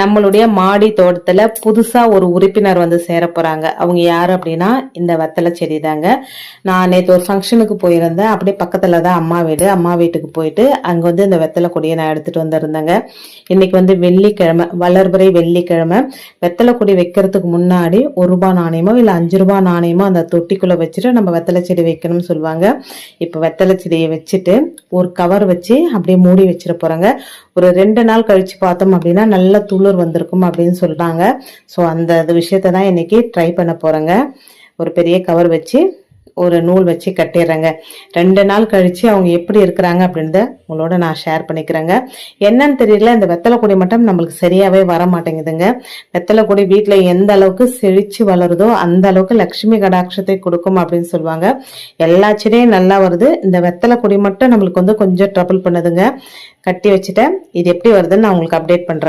நம்மளுடைய மாடி தோட்டத்துல புதுசா ஒரு உறுப்பினர் வந்து சேர போறாங்க அவங்க யாரு அப்படின்னா இந்த வெத்தலை செடி தாங்க. நான் நேற்று ஒரு ஃபங்க்ஷனுக்கு போயிருந்தேன். அப்படியே பக்கத்துல தான் அம்மா வீடு. அம்மா வீட்டுக்கு போயிட்டு அங்க வந்து இந்த வெத்தலை கொடியை நான் எடுத்துட்டு வந்திருந்தேங்க. இன்னைக்கு வந்து வெள்ளிக்கிழமை வளர்புரை வெள்ளிக்கிழமை. வெத்தலை கொடி வைக்கிறதுக்கு முன்னாடி ஒரு ரூபாய் நாணயமோ இல்லை அஞ்சு ரூபாய் நாணயமோ அந்த தொட்டிக்குள்ள வச்சுட்டு நம்ம வெத்தலை செடி வைக்கணும்னு சொல்லுவாங்க. இப்போ வெத்தலை செடியை வச்சுட்டு ஒரு கவர் வச்சு அப்படியே மூடி வச்சிட போறாங்க. ஒரு ரெண்டு நாள் கழிச்சு பார்த்தோம் அப்படின்னா நல்ல துளிர் வந்திருக்கும் அப்படின்னு சொல்கிறாங்க ஸோ அந்த அது விஷயத்தை தான் இன்றைக்கி ட்ரை பண்ண போகிறேங்க ஒரு பெரிய கவர் வச்சு ஒரு நூல் வச்சு கட்டிடுறேங்க. ரெண்டு நாள் கழித்து அவங்க எப்படி இருக்கிறாங்க அப்படின்றத உங்களோட நான் ஷேர் பண்ணிக்கிறேங்க. என்னன்னு தெரியல இந்த வெத்தலை கொடி மட்டும் நம்மளுக்கு சரியாகவே வர மாட்டேங்குதுங்க வெத்தலை கொடி வீட்டில் எந்த அளவுக்கு செழித்து வளருதோ அந்த அளவுக்கு லக்ஷ்மி கடாட்சத்தை கொடுக்கும் அப்படின்னு சொல்லுவாங்க. எல்லா செடியும் நல்லா வருது. இந்த வெத்தலை கொடி மட்டும் நம்மளுக்கு வந்து கொஞ்சம் ட்ரபிள் பண்ணுதுங்க. கட்டி வச்சுட்டேன். இது எப்படி வருதுன்னு நான் உங்களுக்கு அப்டேட் பண்ணுறேங்க